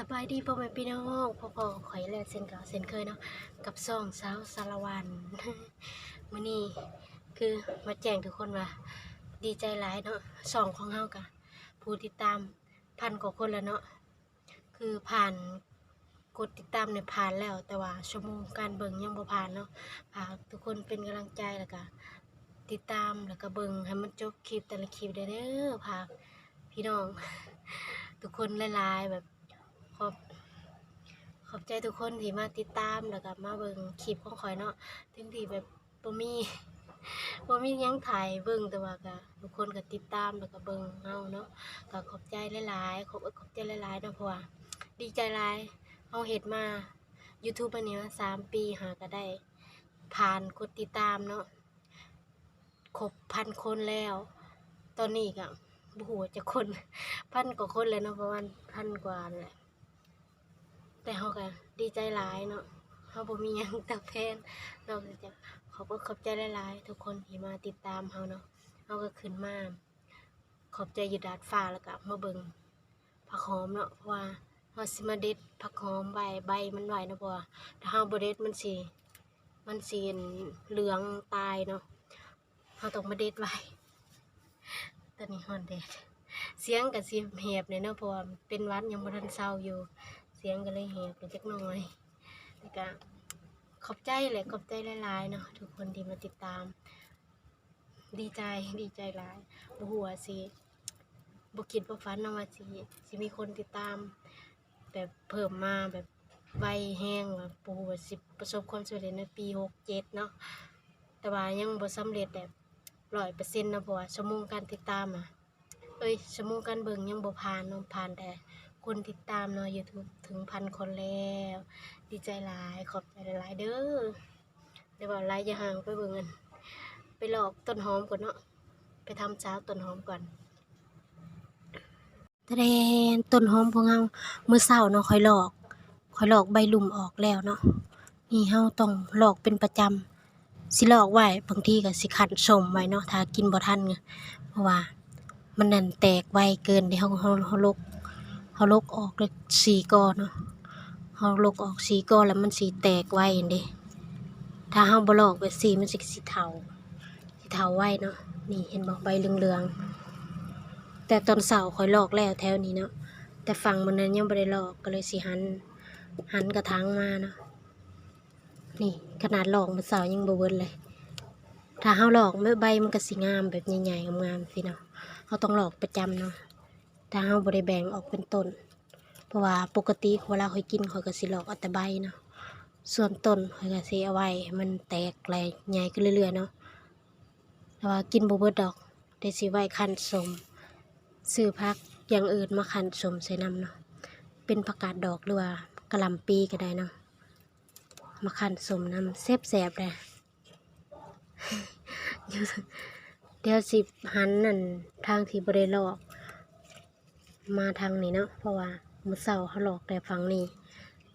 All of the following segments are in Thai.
สบายดีพ่อแม่พี่น้องพ่อพ่อข่อยแลเส้นเก่าเส้นเคยเนาะกับซ่องสาวสารวันมื้อนี้คือมาแจ้งทุกคนว่า ดีใจหลายเนาะซ่องของเฮากะผู้ติดตามพันกว่าคนแล้วเนาะคือผ่านกดติดตามเนี่ยผ่านแล้ว แต่ว่าชั่วโมงการเบิ่งยังบ่ผ่านเนาะฝากทุกคนเป็นกำลังใจแล้วก็ติดตามแล้วก็เบิ่งให้มันจบคลิปแต่ละคลิปเด้อเด้อฝากพี่น้อง ทุกคนหลายๆแบบ ขอบขอบใจทุกคนที่มาติดตามแล้วก็มาเบิ่งคลิปของข่อยเนาะถึงที่แบบบ่มีบ่มีหยังถ่ายเบิ่งแต่ว่าก็ทุกคนก็ติดตามแล้วก็เบิ่งเฮาเนาะก็ขอบใจหลายๆขอบอกขอบใจหลายๆเนาะเพราะว่าดีใจหลายเฮาเฮ็ดมา YouTube อันนี้มาสามปีหาก็ได้ ผ่านกดติดตามเนาะครบพันคนแล้ว ตอนนี้ก็บ่ฮู้ว่าจะคน พันกว่าคนเลยเนาะประมาณพันกว่านั่นแหละ แต่เขาก็ดีใจหลายเนาะเขาบ่มีหยังตอบแทนนอกจากเขาก็ขอบใจหลายๆทุกคนที่มาติดตามเขาเนาะเขาก็ขึ้นมาขอบใจอยู่ดาดฟ้าแล้วก็มาเบิ่งผักหอมเนาะเพราะว่าเขาสิมาเด็ดผักหอมใบใบมันไหวเนาะเพราะว่ถ้าเฮาบ่เด็ดมันสิมันสิเหลืองตายเนาะเขาต้องมาเด็ดไว้ตอนนี้ฮอนแดดเสียงกับเสียงแหบเนี่ยเนาะเพราะว่าเป็นวัดยังบ่ทันเศร้าอยู่ เสียงก็เลยแหบไปจักหน่อยแต่ก็ขอบใจแหละขอบใจหลายๆเนาะทุกคนที่มาติดตาม ดีใจดีใจหลายบ่ฮู้ว่าสิบ่คิดบ่ฝันนะว่าสิสิมีคนติดตาม แบบเพิ่มมาแบบไวแห้งว่าบ่ฮู้ว่าสิประสบความสำเร็จในปี67เจ็ดเนาะแต่ว่ายังบ่สำเร็จแบบ100%เนาะเพราะว่าชั่วโมงการติดตามอะเอ้ยชั่วโมงการเบิ่งยังบ่ผ่านเนาะผ่านแต่ คนติดตามเนาะ YouTube ถึงพันคนแล้ว ดีใจหลายขอบใจหลายเด้อเดี๋ยวว่าหลายอย่าห่างไปเบิ่งกันไปหลอกต้นหอมก่อนเนาะไปทำเช้าต้นหอมก่อนตะเดนต้นหอมของเฮามื้อเช้าเนาะค่อยหลอกค่อยหลอกใบลุ่มออกแล้วเนาะนี่เฮาต้องหลอกเป็นประจำสิหลอกไว้บางทีก็สิขันสมไว้เนาะถ้ากินบ่ทันไงเพราะว่ามันนั่นแตกไวเกินที่เขาเขาเขาลก เขาลกออกเลยสีก้อนเนาะเขาลกออกสีก้อนแล้วมันสีแตกไวเด้ถ้าเขาบลอกแบบสีมันสิสีเทาสีเทาไวเนาะนี่เห็นบอกใบเหลืองๆแต่ตอนเสาร์คอยลอกแล้วแถวนี้เนาะแต่ฝั่งมันนั้นยังไม่ได้ลอกก็เลยสีหันหันกระถางมาเนาะนี่ขนาดหลอกมันเสายังบเบิดเลย ถ้าเขาหลอกไม่ใบมันก็สีงามแบบใหญ่ๆงามๆสิเนาะเขาต้องหลอกประจำเนาะ ถ้าเขาบริแบ่งออกเป็นต้น เพราะว่าปกติเวลาเขากินเขาก็สิหลอกเอาแต่ใบเนาะส่วนต้นเขาก็สิเอาไว้ให้มันแตกแหลใหญ่ขึ้นเรื่อยๆเนาะแต่ว่ากินบ่เบิดดอกได้สิไว้คั้นสมซื้อพักอย่างอื่นมาคั้นสมใส่น้ำเนาะเป็นผักกาดดอกหรือว่ากะหล่ำปีก็ได้เนาะมาคั้นสมน้ำเซบแสบๆเลยเดี๋ยวสิหันนั่นทางที่บริหลอก มาทางนี้เนาะเพราะว่ามื้อเช้าเขาหลอกแต่ฝั่งนี้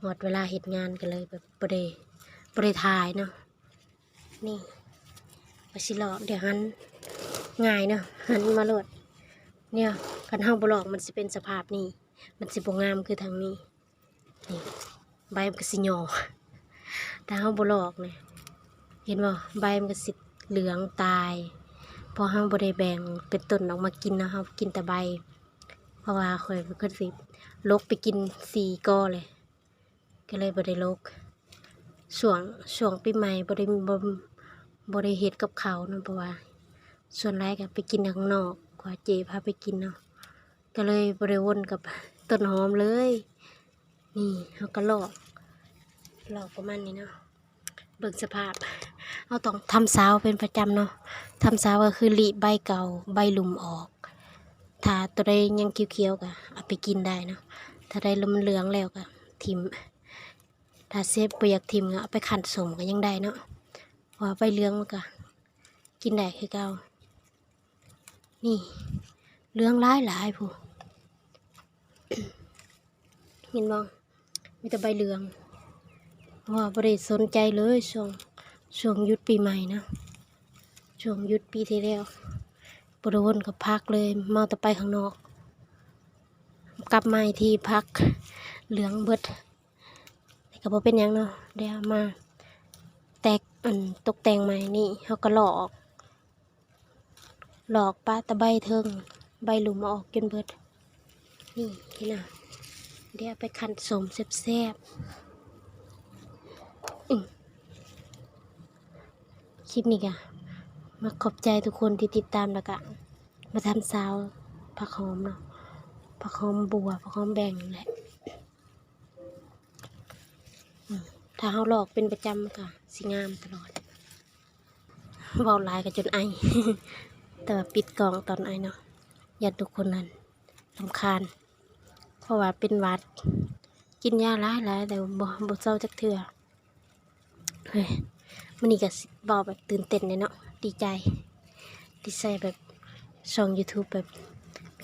หมดเวลาเหตุงานกันเลยแบบบริบริทายเนาะนี่ไปสิหลอกเดี๋ยวหันง่ายเนาะหันมาโหลดเนี่ยกันเฮาบ่หลอกมันสิเป็นสภาพนี้มันสิบ่งามคือทางนี้นี่ใบมันก็สิหย่อถ้าเฮาบ่หลอกเนี่ยเห็นบ่ใบมันก็สิเหลืองตายพอเฮาบ่ได้แบ่งเป็นต้นออกมากินนะเฮากินแต่ใบ เพราะว่าข่อยเพิ่นสิลกไปกินสี่ก้อเลย ก็เลยบ่ได้ลกช่วงช่วงปีใหม่บ่ได้บ่บ่ได้เฮ็ดกับเขาเนาะเพราะว่า ส่วนหลายก็ไปกินข้างนอกกว่าเจพาไปกินเนาะก็เลยบ่ได้วนกับต้นหอมเลย นี่เฮาก็ลอกลอกประมาณนี้เนาะเบิ่งสภาพเราต้องทำสาวเป็นประจำเนาะทำสาวก็คือหลีใบเก่าใบหลุมออก ถ้าตัวใดยังเขียวๆก็เอาไปกินได้เนาะถ้าได้ลมนเหลืองแล้วก็ทิมถ้าเซฟเปียากทิมก็เอาไปขันสมก็ยังได้เนาะว่าใบเหลืองมันก็กินได้คือเก่านี่เหลืองหลายหลายผู้เห็นบ่มีแต่ใบเหลืองว่าบริสนใจเลยช่วงช่วงยุดปีใหม่นะช่วงยุดปีที่แล้ว บริวนกับพักเลยเมาแต่ไปข้างนอก กลับมาอีกทีพักเหลืองเบิดแต่ก็บเป็นยังเนาะเดี๋ยวมาแตกอันตกแต่งใหม่นี่เขาก็หลอก หลอกปลาตะไบเทิงใบหลุมมาออกจนเบิด นี่นี่นะเดี๋ยวไปคั้นสมแซ่บๆคลิปนี้กะ มาขอบใจทุกคนที่ติดตามแล้วก็มาทำซาวผักหอมเนาะผักหอมบัวผักหอมแบ่งแหละถ้าเขาหลอกเป็นประจำก็สิงามตลอดเบาลายกันจนไอ แต่ว่าปิดกล่องตอนไอเนาะอย่าทุกคนนั้นลำคาญ เพราะว่าเป็นวัด กินยาหลายหลายแต่บ่บ่เศร้าจักเทื่อเฮ้ยมันนี่ก็สิเบาแบบตื่นเต้นเลยเนาะ ดีใจ ดีใจแบบช่อง YouTube แบบ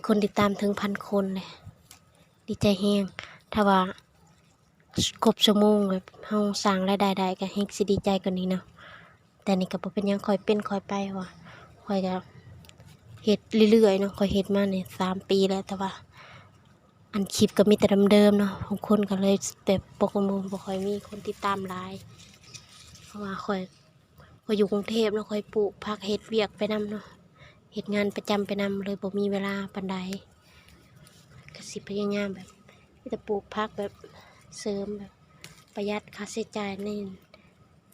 คนติดตามถึงพันคนเลยดีใจแฮงถ้าว่าครบชั่วโมงแบบเฮาสร้างรายได้ได้ก็แฮงสิดีใจกว่านี้เนาะแต่นี่ก็บ่เป็นยังคอยเป็นคอยไปว่าค่อยก็เฮ็ดเรื่อยๆเนาะคอยเฮ็ดมาเนี่ยสามปีแล้วแต่ว่า อันคลิปก็มีแต่เดิมๆเนาะบางคนก็เลยแบบปกมุมบ่ค่อยมีคนติดตามหลาย เพราะว่าคอย ค่ออยู่กรุงเทพเนาะค่อยปลูกผักเฮ็ดเวียกไปนํเนาะเฮ็ดงานประจำไปนํเลยบ่มีเวลาปานใดก็สิพยายามแบบมีแต่ปลูกผักแบบเสริมแบบประหยัดค่าใช้จ่ายใน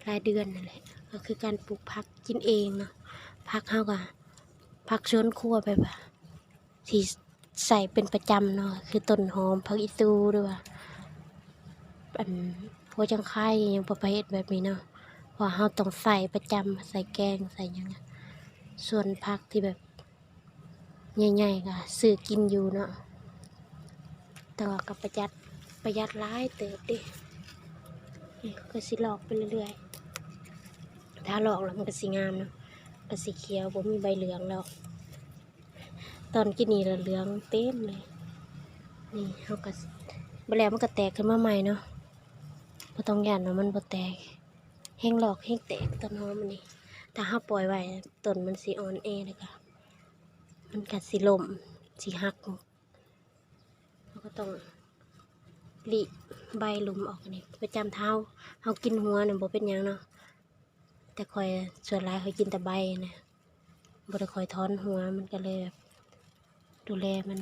รายเดือนนั่นแหละก็คือการปลูกผักกินเองเนาะผักเฮาก็ผักสวนครัวแบบที่ใส่เป็นประจำเนาะคือต้นหอมผักอีตูด้วยว่าอันพวกจังไข่ยังประเภทแบบนี้เนาะ เพราะเราต้องใส่ประจำใส่แกงใส่ยังอะส่วนผักที่แบบใหญ่ๆก็ซื้อกินอยู่เนาะแต่ว่าก็ประหยัดประหยัดร้ายเติบดินี่ก็สิหลอกไปเรื่อยๆ ถ้าหลอกแล้วมันก็สิงามเนาะก็สีเขียวบ่มีใบเหลืองแล้ว ตอนกินนี่ละเหลืองเต็มเลย นี่เขาก็บแล้วมันก็แตกขึ้นมาใหม่เนาะบ่ต้องหย่านว่ามันบ่แตก แหงหลอกแหงแตกต้นหอมมันนี่ถ้าเฮาปล่อยไว้ต้นมันสิอ่อนแอเลยค่ะมันก็สิล่มสิหักเราก็ต้องหลีใบหลุมออกนี่ประจำเท้าเฮากินหัวน่ะบ่เป็นยังเนาะแต่คอยส่วนหลายคอยกินแต่ใบนะบ่ได้คอยถอนหัวมันก็เลยแบบดูแลมัน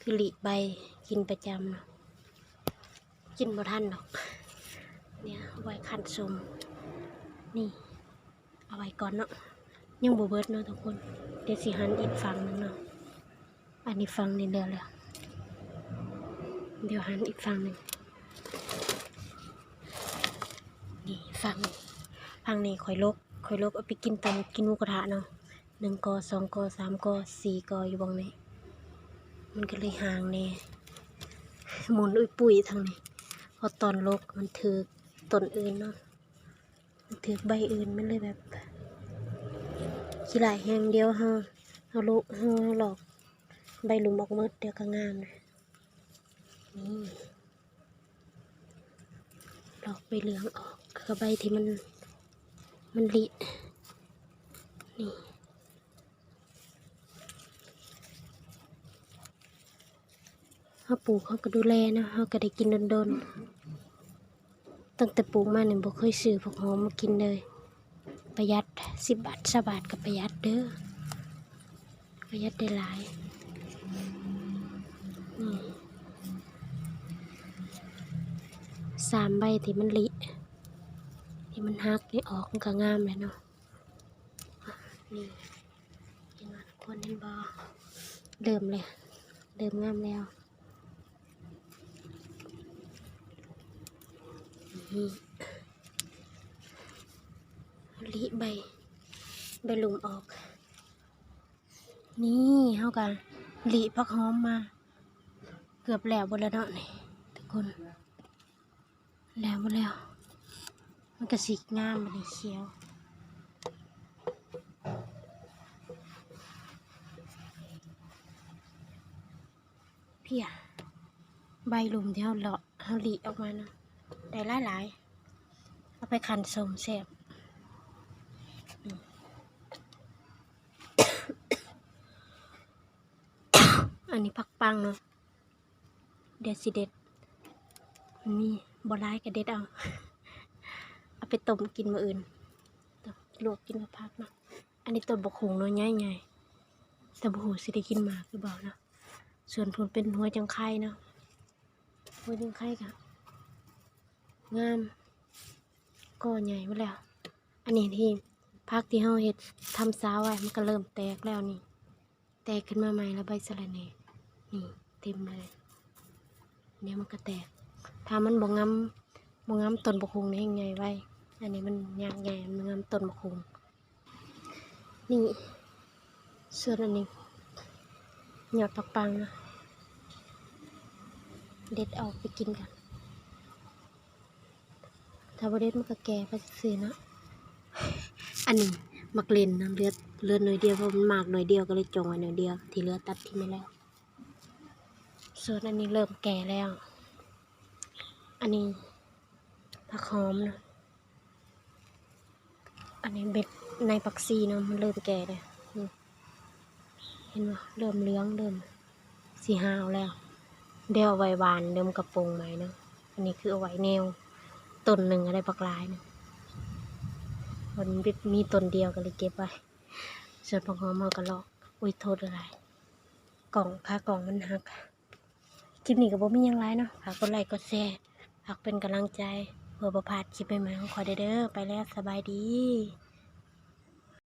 คือหลีใบกินประจำเนาะกินบ่ทันหรอก เนี่ยเอาไว้คั้นสมนี่เอาไว้ก่อนเนาะยังบ่เบิดเนาะทุกคนเดี๋ยวสิหันอีกฝั่งหนึงเนาะอันนี้ฝั่งนี้เดือแล้วเดี๋ยวหันอีกฝั่งหนึ่งนี่ฝั่งฝั่งนี้ข่อยลกข่อยลกเอาไปกินตำกินหมูกระทะเนาะหนึ่งกอสองกอสามกอสี่กออยู่บังนี้มันก็เลยห่างแน่หมุนอุ้ยปุ๋ยทางนี้พอตอนลกมันถือ ต้นอื่นเนาะถือใบอื่นมันเลยแบบขี้หลายแหงเดียวเฮาเฮาลุเฮาหลอก ใบหลุมออกหมดเดียวก็งามเลยนี่หลอกใบเหลืองออกคือใบที่มันมันรินี่เขาปลูกเขาก็ดูแลนะเขาก็ได้กินโดนๆ ตั้งแต่ปลูกมาเนี่ยบ่เคยซื้อผักหอมมากินเลย ประหยัดสิบบาทสบาทกับประหยัดเด้อประหยัดได้หลายนี่สามใบที่มันลิที่มันหักนี่ออกมันก็งามเลยเนาะนี่เห็นว่าทุกคนเห็นบ่เริ่มเลยเริ่มงามแล้ว นี่ลิใบใบลุมออก นี่เฮากันลิพักหอมมา เกือบแล้วบนแล้วเนาะนี่ทุกคน แล้วบนแล้ว มันก็สีงามมันเขียวเพี่ยใบลุมที่เฮาเลาะเฮาลิออกมาเนาะ ได้หลายหลายๆ เอาไปคันสมแซ่บอันนี้ผักปังเนาะเดี๋ยวสิเด็ดมันมีบร้ายกระเด็ดเอา เอาไปต้มกินมาอื่นต้มลวกกินกับผักเนาะอันนี้ต้นบกหงเนาะใหญ่ๆแต่บกหงสิได้กินหมากอเปล่าเนาะส่วนผลเป็นหัวจังไข่เนาะหัวจังไข่กะ งามก็ใหญ่มาแล้ว อันนี้ที่พักที่เฮาเฮ็ดทำซาวไว้มันก็เริ่มแตกแล้วนี่ แตกขึ้นมาใหม่แล้วใบสะระแหน่นี่เต็มเลยเนี่ยวมันก็แตก ถ้ามันบ่งามบ่งามต้นบกคุงนี่ยังไงไว้ อันนี้มันยากใหญ่มันงามต้นบกคุงนี่ส่วนอันนี้หยอดปักปังนะเด็ดเอาไปกินกัน ถ้าบเด็ดมันก็แก่ไปซื่อนะอันนี้มักเล่นนะเลือดเลือดหน่อยเดียวเพราะมันมากหน่อยเดียวก็เลยจงไว้หน่อยเดียว ที่เลือดตัดทิ้งไปแล้ว ส่วนอันนี้เริ่มแก่แล้ว อันนี้ผักหอมนะอันนี้เบ็ดในปักซีเนาะมันเริ่มแก่เลยเห็นไหมเริ่มเลื้องเริ่มสีหาวแล้วเดี๋ยวเอาไว้วานเดิมกระโปรงไหมเนาะอันนี้คือเอาไว้แนว ต้นหนึ่งอะไรปักลายนึงมันมีต้นเดียวก็เลยเก็บไว้ส่วนผักหอมมาก็ลอกอุ้ยโทษอะไร กล่องค่ากล่องมันหักคลิปนี้ก็บ่มียังไรเนาะฝากกดไลค์กดแชร์ฝากเป็นกำลังใจเพื่อประพาดคลิปใหม่ๆของขอเด้อไปแล้วสบายดี